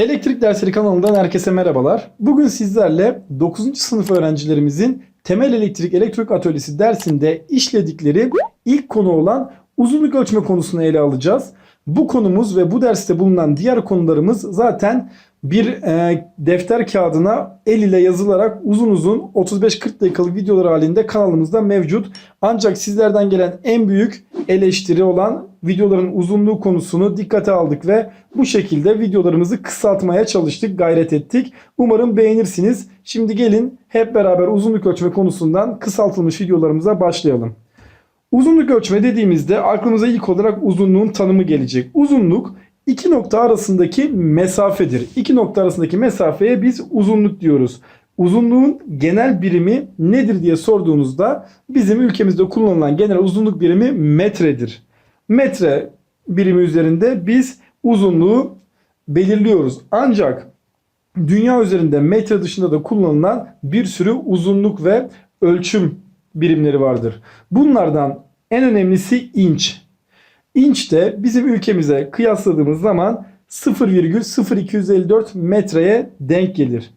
Elektrik Dersleri kanalından herkese merhabalar. Bugün sizlerle 9. sınıf öğrencilerimizin temel elektrik elektronik atölyesi dersinde işledikleri ilk konu olan uzunluk ölçme konusunu ele alacağız. Bu konumuz ve bu derste bulunan diğer konularımız zaten bir e, defter kağıdına el ile yazılarak uzun uzun 35-40 dakikalık videolar halinde kanalımızda mevcut. Ancak sizlerden gelen en büyük eleştiri olan videoların uzunluğu konusunu dikkate aldık ve bu şekilde videolarımızı kısaltmaya çalıştık, gayret ettik. Umarım beğenirsiniz. Şimdi gelin hep beraber uzunluk ölçme konusundan kısaltılmış videolarımıza başlayalım. Uzunluk ölçme dediğimizde aklımıza ilk olarak uzunluğun tanımı gelecek. Uzunluk iki nokta arasındaki mesafedir. İki nokta arasındaki mesafeye biz uzunluk diyoruz. Uzunluğun genel birimi nedir diye sorduğunuzda bizim ülkemizde kullanılan genel uzunluk birimi metredir. Metre birimi üzerinde biz uzunluğu belirliyoruz. Ancak dünya üzerinde metre dışında da kullanılan bir sürü uzunluk ve ölçüm birimleri vardır. Bunlardan en önemlisi inç. İnç de bizim ülkemize kıyasladığımız zaman 0,0254 metreye denk gelir.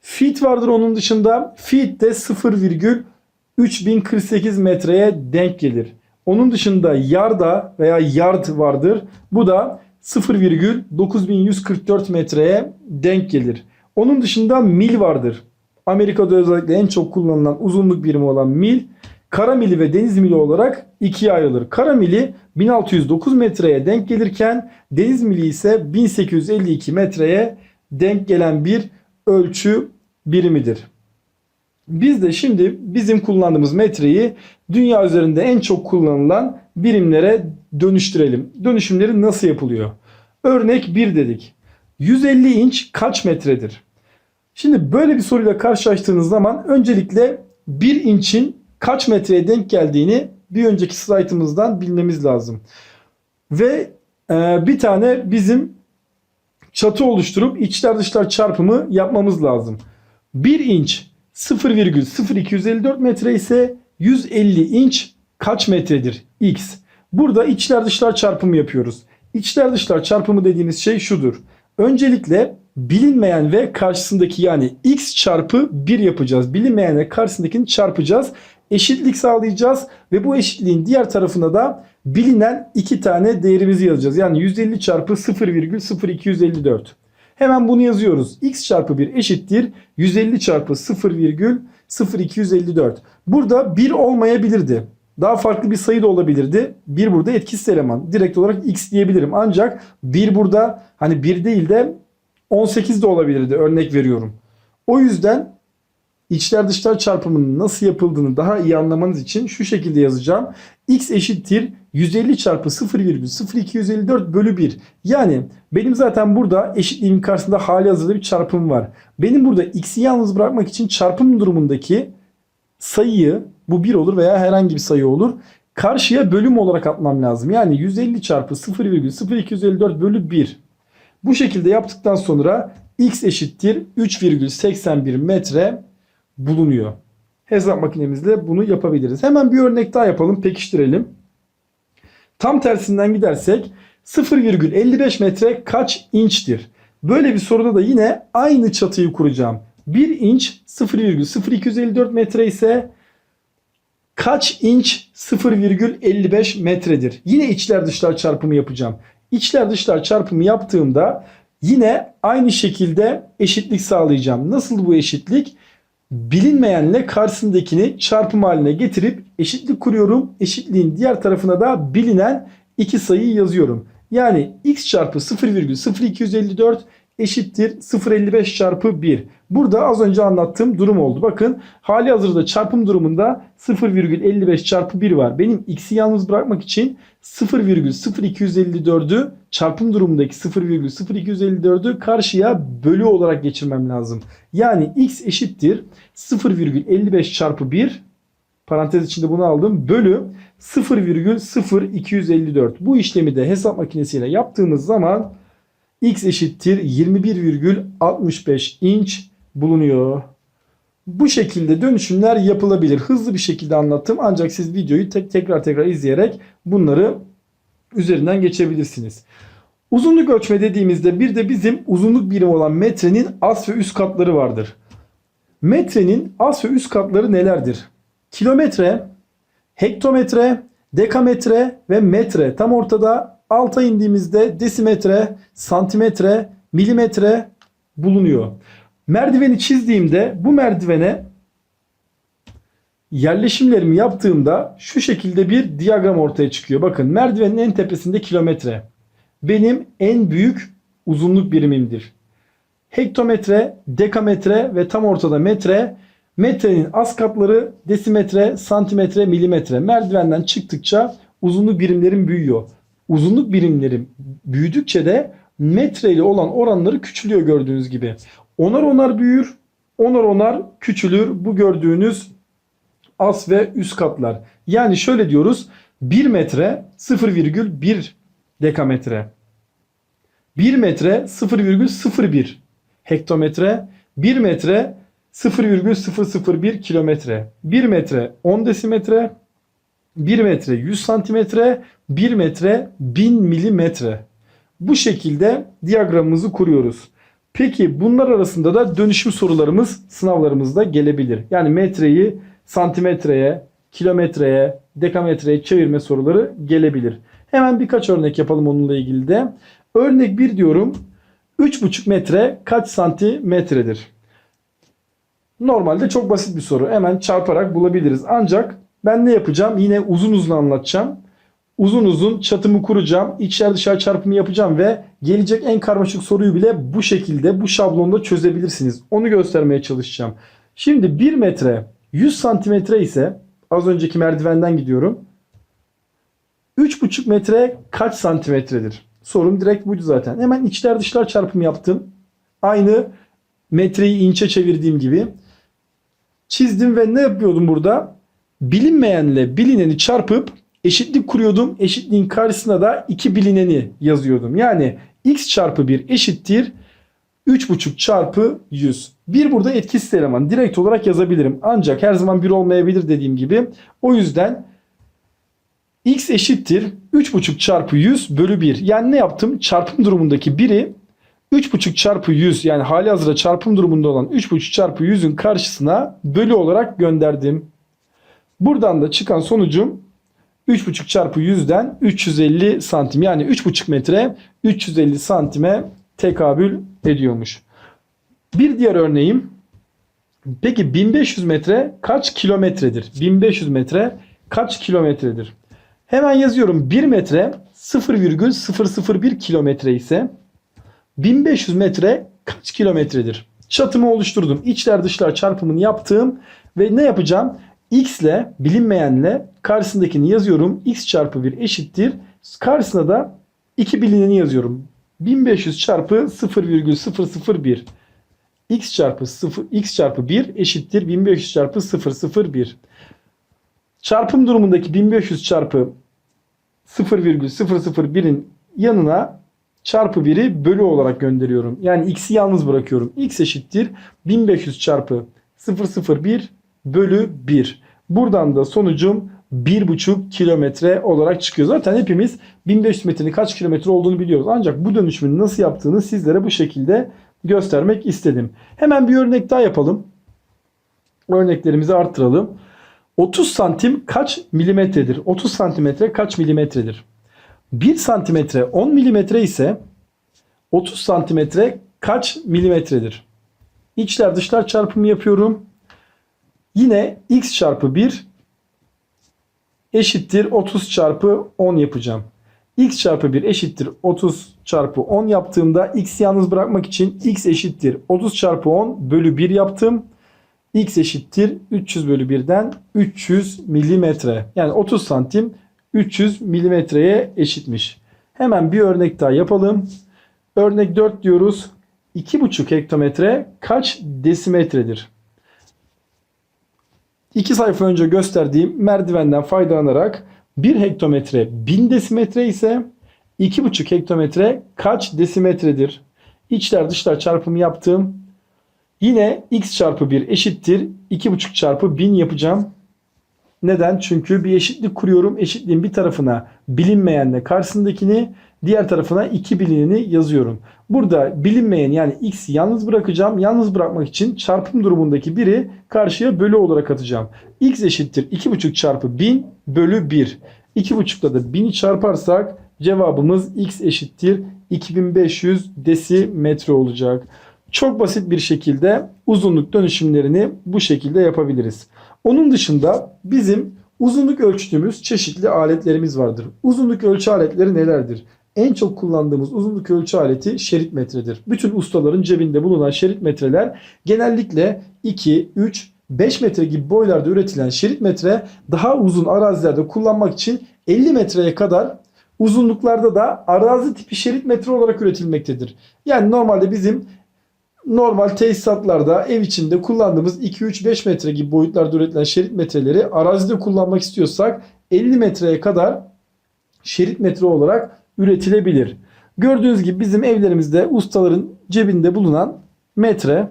Feet vardır onun dışında. Feet de 0,3048 metreye denk gelir. Onun dışında yarda veya yard vardır. Bu da 0,9144 metreye denk gelir. Onun dışında mil vardır. Amerika'da özellikle en çok kullanılan uzunluk birimi olan mil, kara mili ve deniz mili olarak ikiye ayrılır. Kara mili 1609 metreye denk gelirken deniz mili ise 1852 metreye denk gelen bir ölçü birimidir. Biz de şimdi bizim kullandığımız metreyi dünya üzerinde en çok kullanılan birimlere dönüştürelim. Dönüşümleri nasıl yapılıyor? Örnek 1 dedik. 150 inç kaç metredir? Şimdi böyle bir soruyla karşılaştığınız zaman öncelikle 1 inçin kaç metreye denk geldiğini bir önceki slaytımızdan bilmemiz lazım. Ve e, bir tane bizim çatı oluşturup içler dışlar çarpımı yapmamız lazım. 1 inç 0,0254 metre ise 150 inç kaç metredir? X. Burada içler dışlar çarpımı yapıyoruz. İçler dışlar çarpımı dediğimiz şey şudur. Öncelikle bilinmeyen ve karşısındaki yani x çarpı 1 yapacağız. Bilinmeyen ve karşısındakini çarpacağız. Eşitlik sağlayacağız ve bu eşitliğin diğer tarafına da bilinen iki tane değerimizi yazacağız. Yani 150 çarpı 0,0254. Hemen bunu yazıyoruz. x çarpı 1 eşittir 150 çarpı 0,0254. Burada 1 olmayabilirdi. Daha farklı bir sayı da olabilirdi. 1 burada etkisiz eleman. Direkt olarak x diyebilirim. Ancak 1 burada hani 1 değil de 18 de olabilirdi. Örnek veriyorum. O yüzden içler dışlar çarpımının nasıl yapıldığını daha iyi anlamanız için şu şekilde yazacağım. x eşittir 150 çarpı 0,0254 bölü 1. Yani benim zaten burada eşitliğimin karşısında hali hazırda bir çarpım var. Benim burada x'i yalnız bırakmak için çarpım durumundaki sayıyı bu 1 olur veya herhangi bir sayı olur. Karşıya bölüm olarak atmam lazım. Yani 150 çarpı 0,0254 bölü 1. Bu şekilde yaptıktan sonra x eşittir 3,81 metre bulunuyor. Hesap makinemizle bunu yapabiliriz. Hemen bir örnek daha yapalım, pekiştirelim. Tam tersinden gidersek 0,55 metre kaç inçtir? Böyle bir soruda da yine aynı çatıyı kuracağım. 1 inç 0,0254 metre ise kaç inç 0,55 metredir? Yine içler dışlar çarpımı yapacağım. İçler dışlar çarpımı yaptığımda yine aynı şekilde eşitlik sağlayacağım. Nasıl bu eşitlik? Bilinmeyenle karşısındakini çarpım haline getirip eşitlik kuruyorum. Eşitliğin diğer tarafına da bilinen iki sayıyı yazıyorum. Yani x çarpı 0,0254 eşittir 0.55 çarpı 1. Burada az önce anlattığım durum oldu. Bakın hali hazırda çarpım durumunda 0,55 çarpı 1 var. Benim x'i yalnız bırakmak için 0,0254'ü çarpım durumundaki 0,0254'ü karşıya bölü olarak geçirmem lazım. Yani x eşittir 0,55 çarpı 1 parantez içinde bunu aldım. Bölü 0,0254. Bu işlemi de hesap makinesiyle yaptığımız zaman x eşittir 21,65 inç bulunuyor. Bu şekilde dönüşümler yapılabilir. Hızlı bir şekilde anlattım ancak siz videoyu tek tekrar tekrar izleyerek bunları üzerinden geçebilirsiniz. Uzunluk ölçme dediğimizde bir de bizim uzunluk birimi olan metrenin as ve üst katları vardır. Metrenin as ve üst katları nelerdir? Kilometre, hektometre, dekametre ve metre. Tam ortada alta indiğimizde desimetre, santimetre, milimetre bulunuyor. Merdiveni çizdiğimde bu merdivene yerleşimlerimi yaptığımda şu şekilde bir diyagram ortaya çıkıyor. Bakın merdivenin en tepesinde kilometre. Benim en büyük uzunluk birimimdir. Hektometre, dekametre ve tam ortada metre. Metrenin az katları desimetre, santimetre, milimetre. Merdivenden çıktıkça uzunluk birimlerim büyüyor. Uzunluk birimlerim büyüdükçe de metre ile olan oranları küçülüyor gördüğünüz gibi. Onar onar büyür, onar onar küçülür. Bu gördüğünüz as ve üst katlar. Yani şöyle diyoruz. 1 metre 0,1 dekametre. 1 metre 0,01 hektometre. 1 metre 0,001 kilometre. 1 metre 10 desimetre. 1 metre 100 santimetre. 1 metre 1000 milimetre. Bu şekilde diyagramımızı kuruyoruz. Peki bunlar arasında da dönüşüm sorularımız sınavlarımızda gelebilir. Yani metreyi santimetreye, kilometreye, dekametreye çevirme soruları gelebilir. Hemen birkaç örnek yapalım onunla ilgili de. Örnek 1 diyorum. 3,5 metre kaç santimetredir? Normalde çok basit bir soru. Hemen çarparak bulabiliriz. Ancak ben ne yapacağım? Yine uzun uzun anlatacağım. Uzun uzun çatımı kuracağım. İçer dışarı çarpımı yapacağım ve gelecek en karmaşık soruyu bile bu şekilde bu şablonda çözebilirsiniz. Onu göstermeye çalışacağım. Şimdi 1 metre 100 santimetre ise az önceki merdivenden gidiyorum. 3,5 metre kaç santimetredir? Sorum direkt buydu zaten. Hemen içler dışlar çarpımı yaptım. Aynı metreyi inçe çevirdiğim gibi. Çizdim ve ne yapıyordum burada? Bilinmeyenle bilineni çarpıp eşitlik kuruyordum. Eşitliğin karşısına da iki bilineni yazıyordum. Yani x çarpı 1 eşittir 3,5 çarpı 100. Bir burada etkisiz eleman. Direkt olarak yazabilirim. Ancak her zaman 1 olmayabilir dediğim gibi. O yüzden x eşittir 3,5 çarpı 100 bölü 1. Yani ne yaptım? Çarpım durumundaki 1'i 3,5 çarpı 100 yani hali hazırda çarpım durumunda olan 3,5 çarpı 100'ün karşısına bölü olarak gönderdim. Buradan da çıkan sonucum 3,5 çarpı 100'den 350 santim yani 3,5 metre 350 santime tekabül ediyormuş. Bir diğer örneğim peki 1500 metre kaç kilometredir? 1500 metre kaç kilometredir? Hemen yazıyorum 1 metre 0,001 kilometre ise 1500 metre kaç kilometredir? Çatımı oluşturdum. İçler dışlar çarpımını yaptım ve ne yapacağım? X ile bilinmeyenle karşısındakini yazıyorum. X çarpı 1 eşittir. Karşısına da 2 bilineni yazıyorum. 1500 çarpı 0,001 x çarpı 0 x çarpı 1 eşittir 1500 çarpı 001. Çarpım durumundaki 1500 çarpı 0,001'in yanına çarpı 1'i bölü olarak gönderiyorum. Yani x'i yalnız bırakıyorum. x eşittir 1500 çarpı 001 bölü 1. Buradan da sonucum 1,5 kilometre olarak çıkıyor. Zaten hepimiz 1500 metrenin kaç kilometre olduğunu biliyoruz. Ancak bu dönüşümün nasıl yaptığını sizlere bu şekilde göstermek istedim. Hemen bir örnek daha yapalım. Örneklerimizi arttıralım. 30 santim kaç milimetredir? 30 santimetre kaç milimetredir? 1 santimetre 10 milimetre ise 30 santimetre kaç milimetredir? İçler dışlar çarpımı yapıyorum. Yine x çarpı 1 eşittir 30 çarpı 10 yapacağım. x çarpı 1 eşittir 30 çarpı 10 yaptığımda x yalnız bırakmak için x eşittir 30 çarpı 10 bölü 1 yaptım. x eşittir 300 bölü 1'den 300 milimetre. Yani 30 santim 300 milimetreye eşitmiş. Hemen bir örnek daha yapalım. Örnek 4 diyoruz. 2,5 hektometre kaç desimetredir? İki sayfa önce gösterdiğim merdivenden faydalanarak 1 hektometre 1000 desimetre ise 2,5 hektometre kaç desimetredir? İçler dışlar çarpımı yaptım. Yine x çarpı 1 eşittir 2,5 çarpı 1000 yapacağım. Neden? Çünkü bir eşitlik kuruyorum. Eşitliğin bir tarafına bilinmeyenle karşısındakini diğer tarafına iki bilineni yazıyorum. Burada bilinmeyen yani x'i yalnız bırakacağım. Yalnız bırakmak için çarpım durumundaki biri karşıya bölü olarak atacağım. x eşittir 2,5 çarpı 1000 bölü 1. 2,5'la da 1000'i çarparsak cevabımız x eşittir 2500 desimetre olacak. Çok basit bir şekilde uzunluk dönüşümlerini bu şekilde yapabiliriz. Onun dışında bizim uzunluk ölçtüğümüz çeşitli aletlerimiz vardır. Uzunluk ölçü aletleri nelerdir? En çok kullandığımız uzunluk ölçü aleti şerit metredir. Bütün ustaların cebinde bulunan şerit metreler genellikle 2, 3, 5 metre gibi boylarda üretilen şerit metre daha uzun arazilerde kullanmak için 50 metreye kadar uzunluklarda da arazi tipi şerit metre olarak üretilmektedir. Yani normalde bizim normal tesisatlarda ev içinde kullandığımız 2-3-5 metre gibi boyutlarda üretilen şerit metreleri arazide kullanmak istiyorsak 50 metreye kadar şerit metre olarak üretilebilir. Gördüğünüz gibi bizim evlerimizde ustaların cebinde bulunan metre,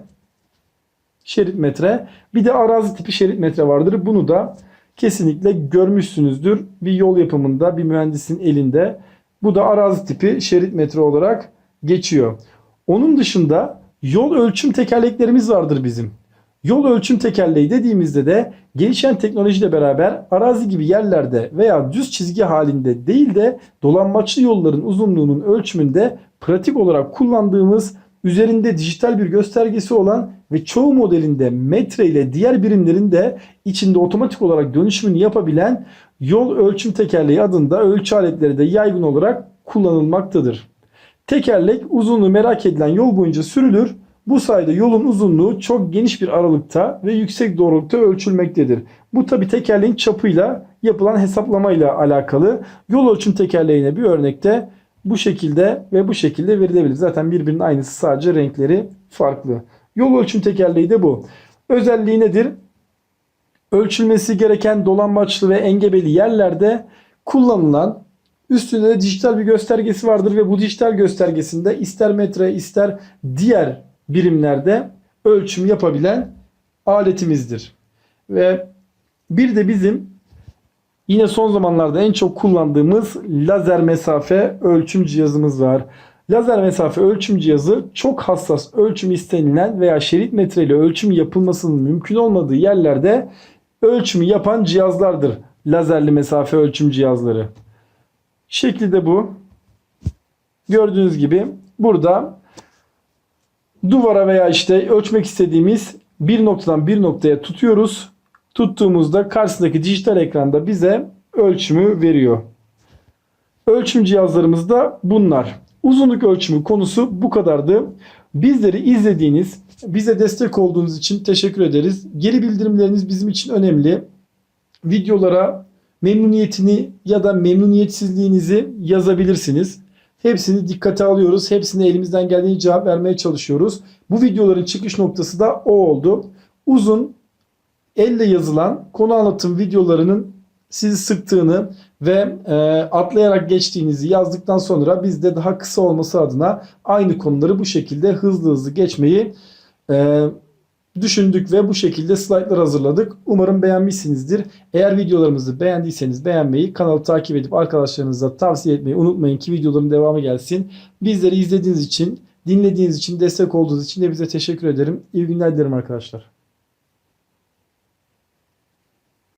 şerit metre bir de arazi tipi şerit metre vardır. Bunu da kesinlikle görmüşsünüzdür bir yol yapımında bir mühendisin elinde. Bu da arazi tipi şerit metre olarak geçiyor. Onun dışında yol ölçüm tekerleklerimiz vardır bizim. Yol ölçüm tekerleği dediğimizde de gelişen teknolojiyle beraber arazi gibi yerlerde veya düz çizgi halinde değil de dolanmaçlı yolların uzunluğunun ölçümünde pratik olarak kullandığımız üzerinde dijital bir göstergesi olan ve çoğu modelinde metre ile diğer birimlerin de içinde otomatik olarak dönüşümünü yapabilen yol ölçüm tekerleği adında ölçü aletleri de yaygın olarak kullanılmaktadır. Tekerlek uzunluğu merak edilen yol boyunca sürülür. Bu sayede yolun uzunluğu çok geniş bir aralıkta ve yüksek doğrulukta ölçülmektedir. Bu tabi tekerleğin çapıyla yapılan hesaplamayla alakalı. Yol ölçüm tekerleğine bir örnekte bu şekilde ve bu şekilde verilebilir. Zaten birbirinin aynısı sadece renkleri farklı. Yol ölçüm tekerleği de bu. Özelliği nedir? Ölçülmesi gereken dolambaçlı ve engebeli yerlerde kullanılan üstünde de dijital bir göstergesi vardır ve bu dijital göstergesinde ister metre ister diğer birimlerde ölçüm yapabilen aletimizdir. Ve bir de bizim yine son zamanlarda en çok kullandığımız lazer mesafe ölçüm cihazımız var. Lazer mesafe ölçüm cihazı çok hassas ölçüm istenilen veya şerit metreyle ölçüm yapılmasının mümkün olmadığı yerlerde ölçümü yapan cihazlardır. Lazerli mesafe ölçüm cihazları. Şekli de bu. Gördüğünüz gibi burada duvara veya işte ölçmek istediğimiz bir noktadan bir noktaya tutuyoruz. Tuttuğumuzda karşısındaki dijital ekranda bize ölçümü veriyor. Ölçüm cihazlarımız da bunlar. Uzunluk ölçümü konusu bu kadardı. Bizleri izlediğiniz, bize destek olduğunuz için teşekkür ederiz. Geri bildirimleriniz bizim için önemli. Videolara memnuniyetini ya da memnuniyetsizliğinizi yazabilirsiniz. Hepsini dikkate alıyoruz. Hepsine elimizden geldiğince cevap vermeye çalışıyoruz. Bu videoların çıkış noktası da o oldu. Uzun, elle yazılan konu anlatım videolarının sizi sıktığını ve e, atlayarak geçtiğinizi yazdıktan sonra biz de daha kısa olması adına aynı konuları bu şekilde hızlı hızlı geçmeyi e, düşündük ve bu şekilde slaytlar hazırladık. Umarım beğenmişsinizdir. Eğer videolarımızı beğendiyseniz beğenmeyi, kanalı takip edip arkadaşlarınıza tavsiye etmeyi unutmayın ki videoların devamı gelsin. Bizleri izlediğiniz için, dinlediğiniz için, destek olduğunuz için de bize teşekkür ederim. İyi günler dilerim arkadaşlar.